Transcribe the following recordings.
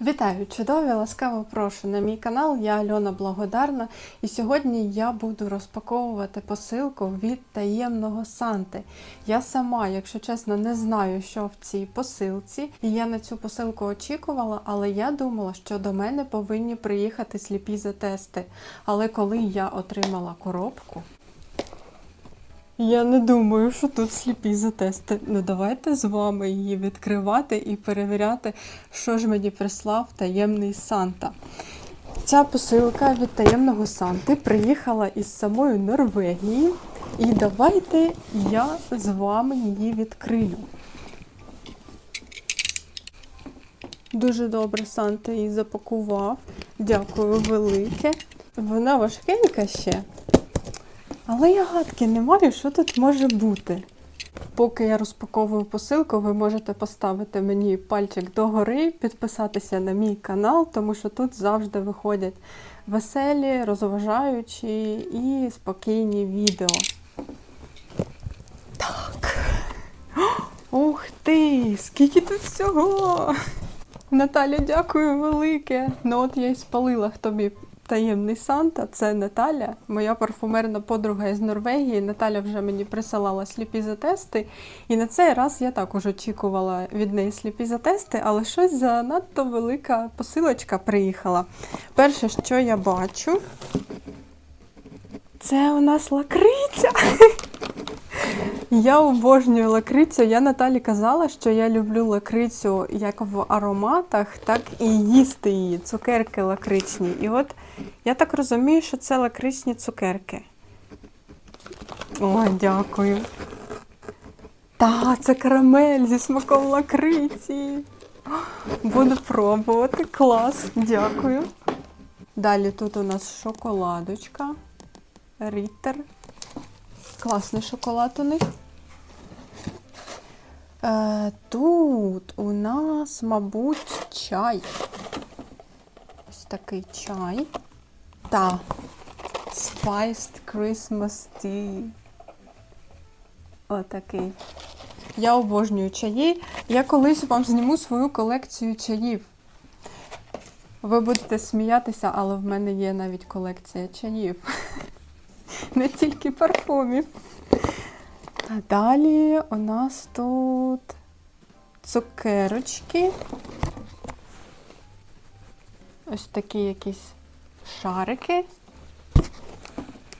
Вітаю, чудові! Ласкаво прошу на мій канал. Я Альона Благодарна, і сьогодні я буду розпаковувати посилку від таємного Санти. Я сама, якщо чесно, не знаю, що в цій посилці, і я на цю посилку очікувала, але я думала, що до мене повинні приїхати сліпі затести. Але коли я отримала коробку, я не думаю, що тут сліпі затести. Ну давайте з вами її відкривати і перевіряти, що ж мені прислав таємний Санта. Ця посилка від таємного Санти приїхала із самої Норвегії. І давайте я з вами її відкрию. Дуже добре Санта її запакував. Дякую велике. Вона важкенька ще. Але я гадки не маю, що тут може бути. Поки я розпаковую посилку, ви можете поставити мені пальчик догори, підписатися на мій канал, тому що тут завжди виходять веселі, розважаючі і спокійні відео. Так. Ух ти! Скільки тут всього! Наталя, дякую велике! Ну от я й спалила тобі таємний Санта. Це Наталя, моя парфумерна подруга із Норвегії. Наталя вже мені присилала сліпі затести. І на цей раз я також очікувала від неї сліпі затести, але щось занадто велика посилочка приїхала. Перше, що я бачу, це у нас лакриця. Я обожнюю лакрицю. Я Наталі казала, що я люблю лакрицю як в ароматах, так і їсти її. Цукерки лакричні. І от я так розумію, що це лакричні цукерки. О, дякую. Та, це карамель зі смаком лакриці. Буду пробувати. Клас, дякую. Далі тут у нас шоколадочка. Ріттер. Класний шоколад у них. Е, тут у нас, мабуть, чай. Ось такий чай. Та. Spiced Christmas Tea. Отакий. Я обожнюю чаї. Я колись вам зніму свою колекцію чаїв. Ви будете сміятися, але в мене є навіть колекція чаїв. Не тільки парфумів. А далі у нас тут цукерочки. Ось такі якісь шарики.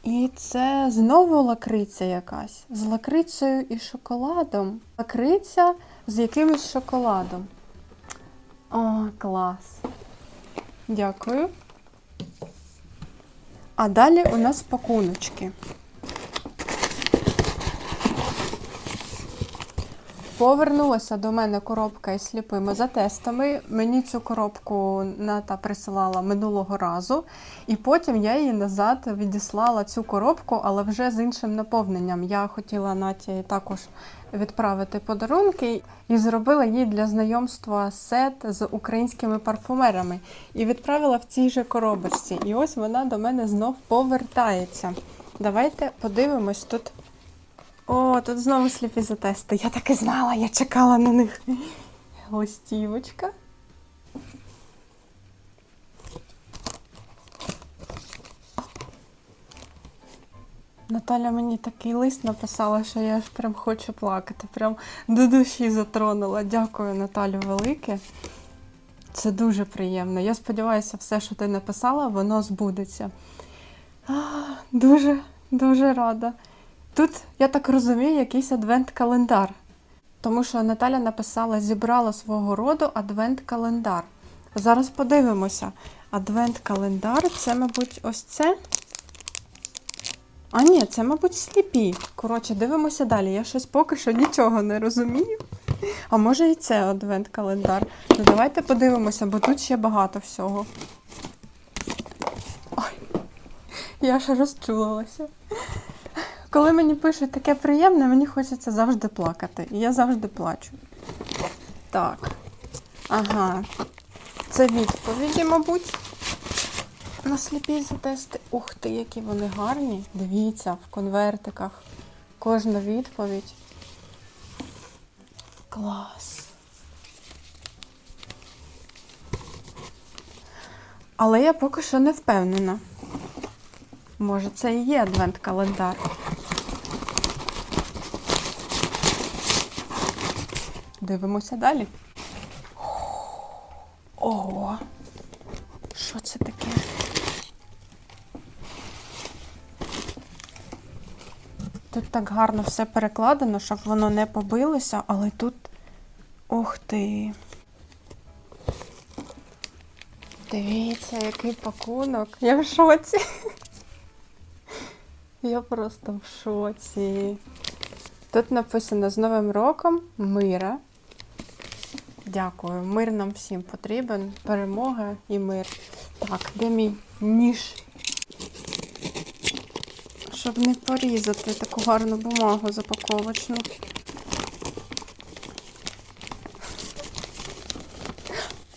І це знову лакриця якась. З лакрицею і шоколадом. Лакриця з якимось шоколадом. О, клас. Дякую. А далі у нас пакуночки. Повернулася до мене коробка із сліпими затестами. Мені цю коробку Ната присилала минулого разу, і потім я її назад відіслала цю коробку, але вже з іншим наповненням. Я хотіла Наті також відправити подарунки і зробила їй для знайомства сет з українськими парфумерами. І відправила в цій же коробочці. І ось вона до мене знов повертається. Давайте подивимось тут. О, тут знову сліпі затести. Я так і знала, я чекала на них. Листівочка. Наталя мені такий лист написала, що я аж прям хочу плакати. Прям до душі затронула. Дякую, Наталю, велике. Це дуже приємно. Я сподіваюся, все, що ти написала, воно збудеться. Дуже, дуже рада. Тут, я так розумію, якийсь адвент-календар. Тому що Наталя написала, зібрала свого роду адвент-календар. Зараз подивимося. Адвент-календар це, мабуть, ось це. А ні, це, мабуть, сліпі. Коротше, дивимося далі. Я щось поки що нічого не розумію. А може і це адвент-календар. Ну давайте подивимося, бо тут ще багато всього. Ой, я ж розчулилася. Коли мені пишуть таке приємне, мені хочеться завжди плакати. І я завжди плачу. Так. Ага. Це відповіді, мабуть. На сліпі затести. Ух ти, які вони гарні. Дивіться, в конвертиках. Кожна відповідь. Клас. Але я поки що не впевнена. Може, це і є адвент-календар. Дивимося далі. Ого! Що це таке? Тут так гарно все перекладено, щоб воно не побилося, але тут. Ух ти! Дивіться, який пакунок. Я в шоці. Я просто в шоці. Тут написано з Новим роком мира. Дякую. Мир нам всім потрібен. Перемога і мир. Так, де мій ніж? Щоб не порізати таку гарну бумагу запаковочну.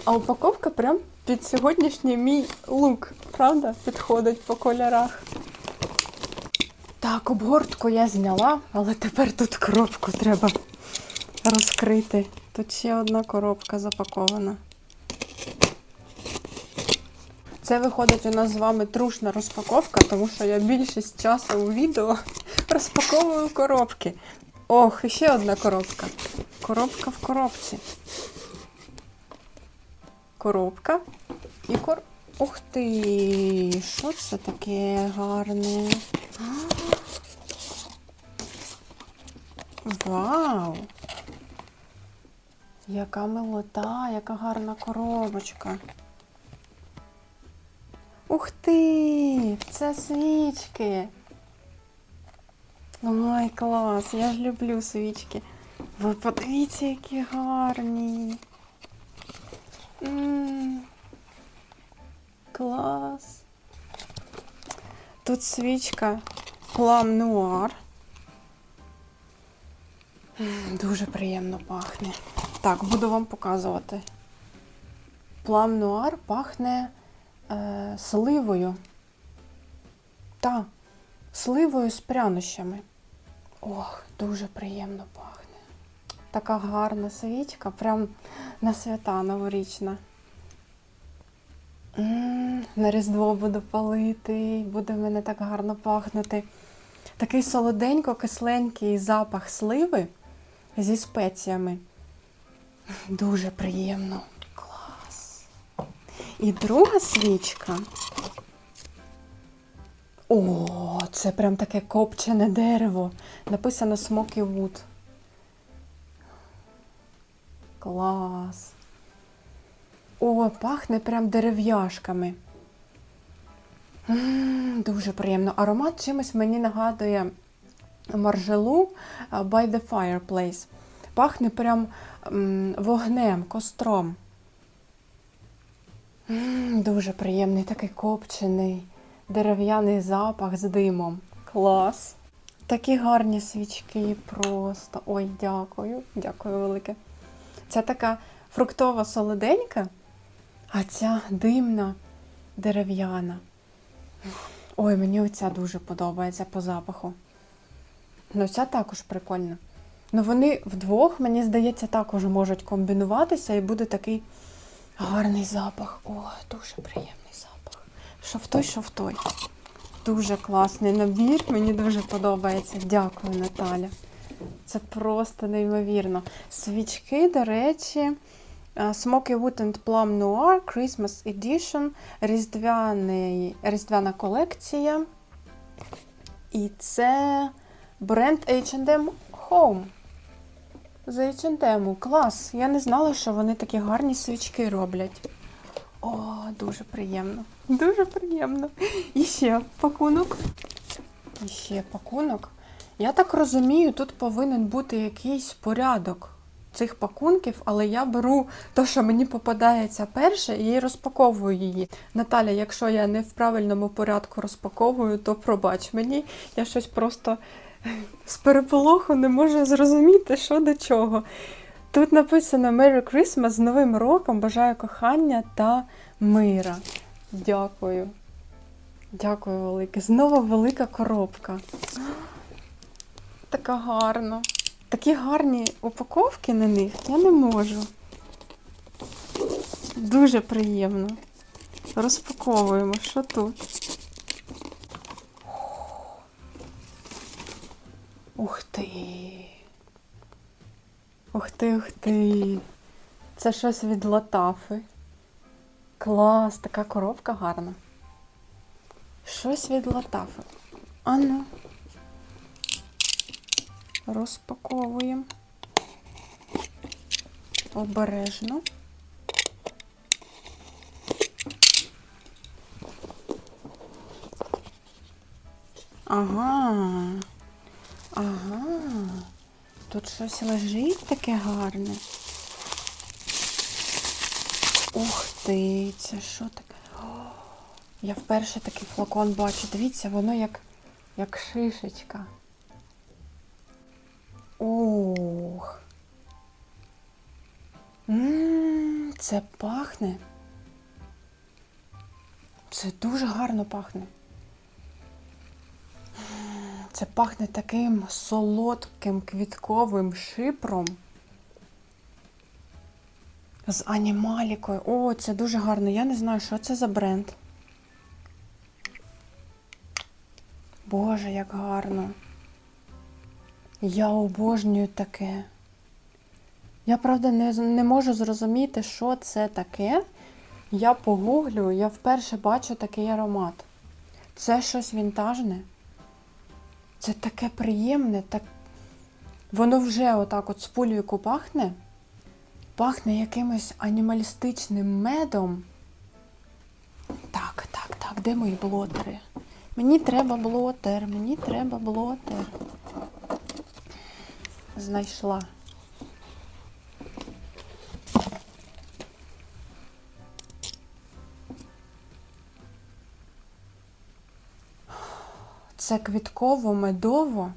А упаковка прям під сьогоднішній мій лук, правда? Підходить по кольорах. Так, обгортку я зняла, але тепер тут коробку треба розкрити. Тут ще одна коробка запакована. Це виходить у нас з вами трушна розпаковка, тому що я більшість часу у відео розпаковую коробки. Ох, і ще одна коробка. Коробка в коробці. Коробка і кор. Ух ти! Що це таке гарне? Вау! Яка милота, яка гарна коробочка. Ух ти! Це свічки. Ой, клас! Я ж люблю свічки. Ви подивіться, які гарні. М, Клас. Тут свічка Plum Noir. М, Дуже приємно пахне. Так, буду вам показувати. Plum Noir пахне е, сливою. Та, сливою з прянощами. Ох, дуже приємно пахне. Така гарна свічка, прям на свята новорічна. М, На Різдво буду палити, буде в мене так гарно пахнути. Такий солоденько-кисленький запах сливи зі спеціями. Дуже приємно. Клас. І друга свічка. О, це прям таке копчене дерево. Написано Smoky Wood. Клас. О, пахне прям дерев'яшками. Дуже приємно. Аромат чимось мені нагадує маржелу by the fireplace. Пахне прям вогнем, костром. Дуже приємний, такий копчений, дерев'яний запах з димом. Клас. Такі гарні свічки просто. Ой, дякую, дякую велике. Ця така фруктова солоденька, а ця димна дерев'яна. Ой, мені оця дуже подобається по запаху. Ну, ця також прикольна. Ну, вони вдвох, мені здається, також можуть комбінуватися і буде такий гарний запах. О, дуже приємний запах. Що в той, що в той. Дуже класний набір, мені дуже подобається. Дякую, Наталя. Це просто неймовірно. Свічки, до речі, е, Smoky Wood and Plum Noir Christmas Edition, різдвяний, різдвяна колекція. І це бренд H&M Home. З H&M. Клас. Я не знала, що вони такі гарні свічки роблять. О, дуже приємно. Дуже приємно. І ще пакунок. І ще пакунок. Я так розумію, тут повинен бути якийсь порядок цих пакунків, але я беру те, що мені попадається перше, і розпаковую її. Наталя, якщо я не в правильному порядку розпаковую, то пробач мені. Я щось просто з переполоху не можу зрозуміти, що до чого. Тут написано Merry Christmas з Новим роком, бажаю кохання та мира. Дякую. Дякую велике. Знову велика коробка. Така гарна. Такі гарні упаковки на них я не можу. Дуже приємно. Розпаковуємо, що тут. Ти. Це щось від латафи. Клас, така коробка гарна. Щось від латафи. Ану. Розпаковуємо. Обережно. Ага. Ага. Тут щось лежить таке гарне. Ух ти, це що таке? О, я вперше такий флакон бачу. Дивіться, воно як, як шишечка. Ух. Ммм, це пахне. Це дуже гарно пахне. Це пахне таким солодким квітковим шипром. З анімалікою. О, це дуже гарно. Я не знаю, що це за бренд. Боже, як гарно. Я обожнюю таке. Я, правда, не, не можу зрозуміти, що це таке. Я погуглю, я вперше бачу такий аромат. Це щось вінтажне. Це таке приємне, так... воно вже отак от з пульвіку пахне. Пахне якимось анімалістичним медом. Так, так, так, де мої блотери? Мені треба блотер, мені треба блотер. Знайшла. Це квітково-медово.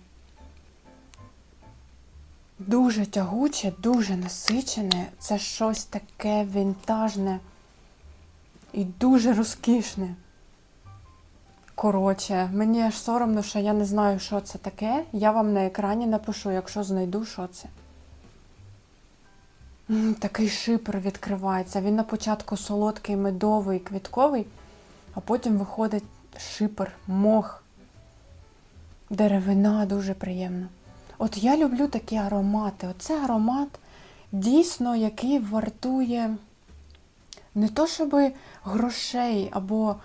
Дуже тягуче, дуже насичене. Це щось таке вінтажне і дуже розкішне. Коротше, мені аж соромно, що я не знаю, що це таке. Я вам на екрані напишу, якщо знайду, що це. Такий шипер відкривається. Він на початку солодкий, медовий, квітковий, а потім виходить шипер, мох. Деревина дуже приємно. От я люблю такі аромати. Оце аромат дійсно, який вартує не то, щоб грошей або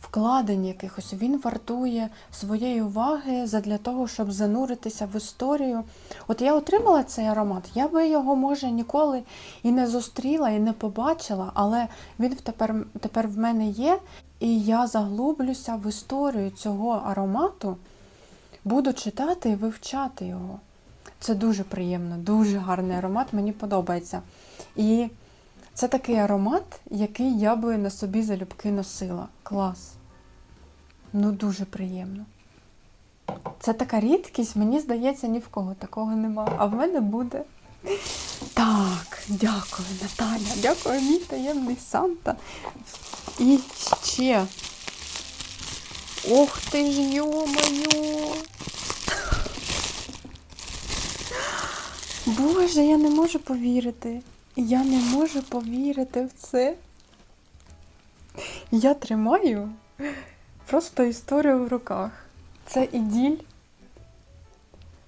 вкладень якихось, він вартує своєї уваги задля того, щоб зануритися в історію. От я отримала цей аромат, я би його, може, ніколи і не зустріла, і не побачила, але він тепер, тепер в мене є, і я заглублюся в історію цього аромату. Буду читати і вивчати його. Це дуже приємно, дуже гарний аромат, мені подобається. І це такий аромат, який я би на собі залюбки носила. Клас. Ну, дуже приємно. Це така рідкість, мені здається, ні в кого такого нема. А в мене буде. Так, дякую, Наталя. Дякую, мій таємний Санта. І ще. Ох ти ж, йо-моє! Боже, я не можу повірити. Я не можу повірити в це. Я тримаю просто історію в руках. Це іділь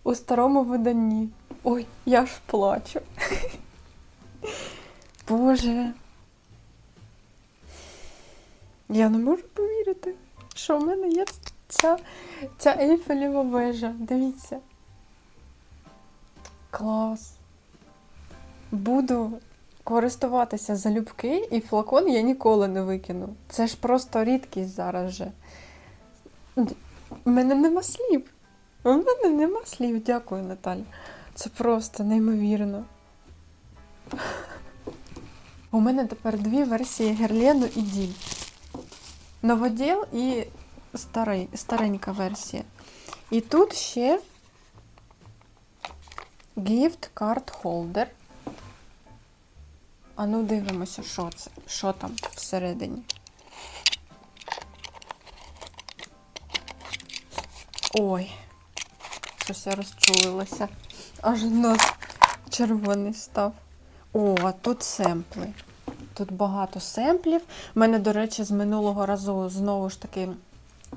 у старому виданні. Ой, я ж плачу. Боже. Я не можу повірити, що в мене є ця, ця ейфелєва вежа. Дивіться. Клас. Буду користуватися залюбки, і флакон я ніколи не викину. Це ж просто рідкість зараз же. У мене нема слів. У мене нема слів. Дякую, Наталя. Це просто неймовірно. У мене тепер дві версії Герлену і Діль. Новоділ і старий, старенька версія. І тут ще Gift Card Holder. А ну дивимося, що це, що там всередині. Ой, щось я розчулилася. Аж нос червоний став. О, а тут семпли. Тут багато семплів. У мене, до речі, з минулого разу знову ж таки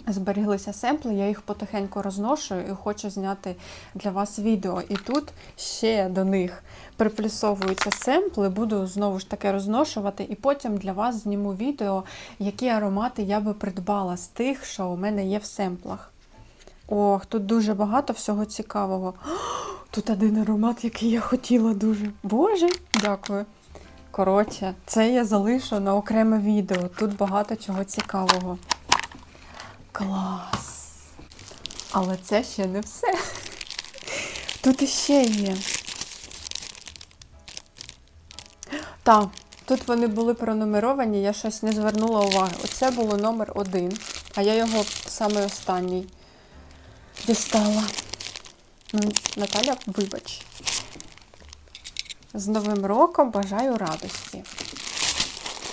зберіглися семпли, я їх потихеньку розношую і хочу зняти для вас відео. І тут ще до них приплюсовуються семпли, буду знову ж таки розношувати, і потім для вас зніму відео, які аромати я би придбала з тих, що у мене є в семплах. Ох, тут дуже багато всього цікавого. Тут один аромат, який я хотіла дуже. Боже, дякую. Коротше, це я залишу на окреме відео. Тут багато чого цікавого. Клас! Але це ще не все. Тут іще є. Так, тут вони були пронумеровані, я щось не звернула уваги. Оце було номер один, а я його саме останній дістала. Наталя, вибач. З Новим роком бажаю радості.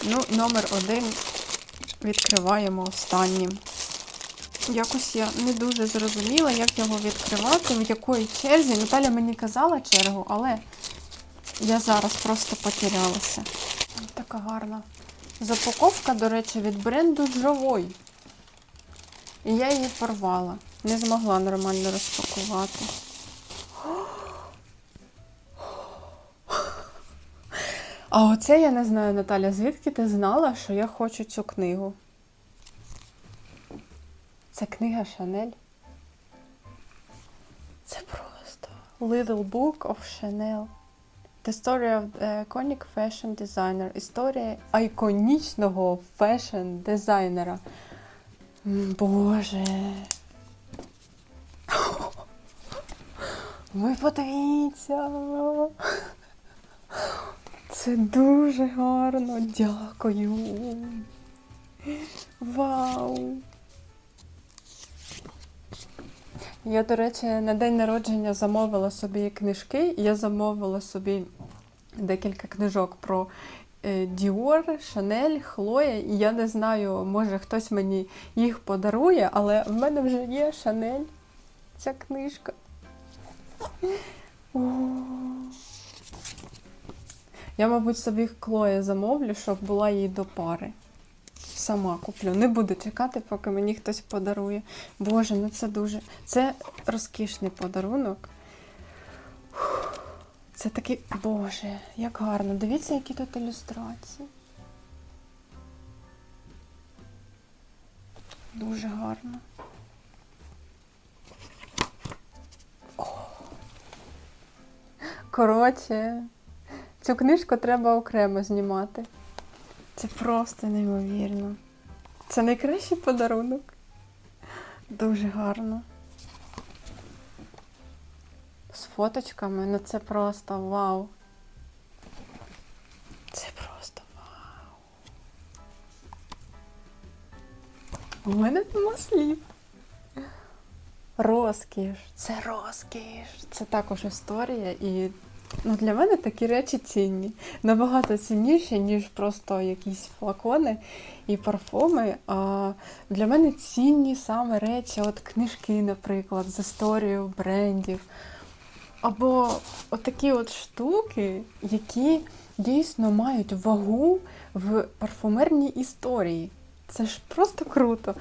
Ну, номер один відкриваємо останнім. Якось я не дуже зрозуміла, як його відкривати, в якої черзі. Наталя мені казала чергу, але я зараз просто потерялася. Така гарна. Запаковка, до речі, від бренду Джовой. І я її порвала. Не змогла нормально розпакувати. А оце я не знаю, Наталя, звідки ти знала, що я хочу цю книгу? Це книга Шанель. Це просто Little Book of Chanel. The story of the iconic fashion designer. Історія айконічного фешн-дизайнера. Боже. Ви подивіться. Це дуже гарно. Дякую. Вау. Я, до речі, на день народження замовила собі книжки. Я замовила собі декілька книжок про Dior, Chanel, Chloe. І я не знаю, може хтось мені їх подарує, але в мене вже є Chanel. Ця книжка. О. Я, мабуть, собі Chloe замовлю, щоб була їй до пари. Сама куплю. Не буду чекати, поки мені хтось подарує. Боже, ну це дуже. Це розкішний подарунок. Це такий. Боже, як гарно. Дивіться, які тут ілюстрації. Дуже гарно. Коротше, цю книжку треба окремо знімати. Це просто неймовірно. Це найкращий подарунок. Дуже гарно. З фоточками, ну це просто вау. Це просто вау. У мене нема слів. Розкіш, це розкіш. Це також історія і Ну, для мене такі речі цінні. Набагато цінніші, ніж просто якісь флакони і парфуми. А для мене цінні саме речі, от книжки, наприклад, з історією брендів. Або отакі от штуки, які дійсно мають вагу в парфумерній історії. Це ж просто круто.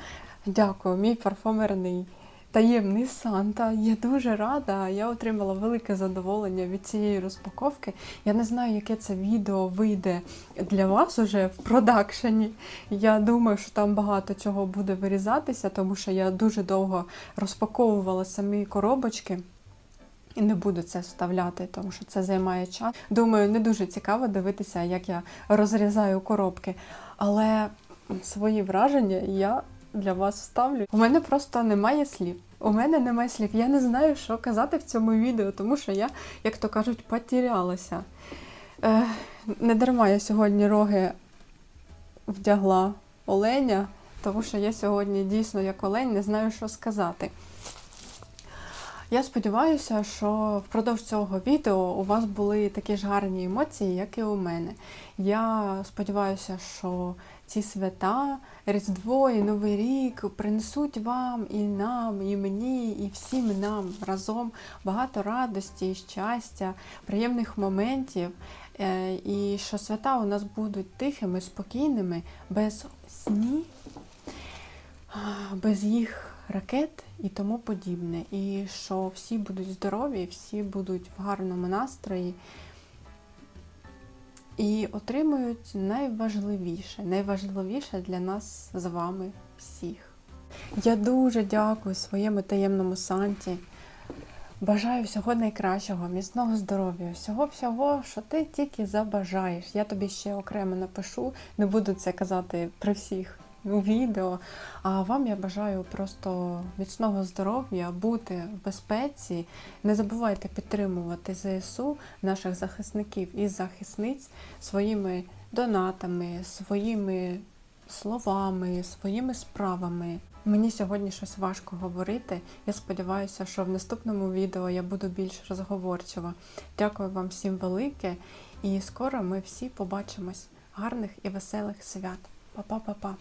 Дякую, мій парфумерний таємний Санта. Я дуже рада. Я отримала велике задоволення від цієї розпаковки. Я не знаю, яке це відео вийде для вас уже в продакшені. Я думаю, що там багато чого буде вирізатися, тому що я дуже довго розпаковувала самі коробочки. І не буду це вставляти, тому що це займає час. Думаю, не дуже цікаво дивитися, як я розрізаю коробки. Але свої враження я для вас вставлю. У мене просто немає слів. У мене немає слів. Я не знаю, що казати в цьому відео, тому що я, як то кажуть, потерялася. Е, не дарма я сьогодні роги вдягла оленя, тому що я сьогодні дійсно як олень не знаю, що сказати. Я сподіваюся, що впродовж цього відео у вас були такі ж гарні емоції, як і у мене. Я сподіваюся, що ці свята, Різдво і Новий рік принесуть вам і нам, і мені, і всім нам разом багато радості, щастя, приємних моментів. Е, І що свята у нас будуть тихими, спокійними, без сні, без їх ракет і тому подібне. І що всі будуть здорові, всі будуть в гарному настрої і отримують найважливіше, найважливіше для нас з вами всіх. Я дуже дякую своєму таємному Санті. Бажаю всього найкращого, міцного здоров'я, всього-всього, що ти тільки забажаєш. Я тобі ще окремо напишу, не буду це казати при всіх у відео. А вам я бажаю просто міцного здоров'я, бути в безпеці. Не забувайте підтримувати ЗСУ, наших захисників і захисниць своїми донатами, своїми словами, своїми справами. Мені сьогодні щось важко говорити. Я сподіваюся, що в наступному відео я буду більш розговорчива. Дякую вам всім велике, і скоро ми всі побачимось. Гарних і веселих свят. Па-па-па-па.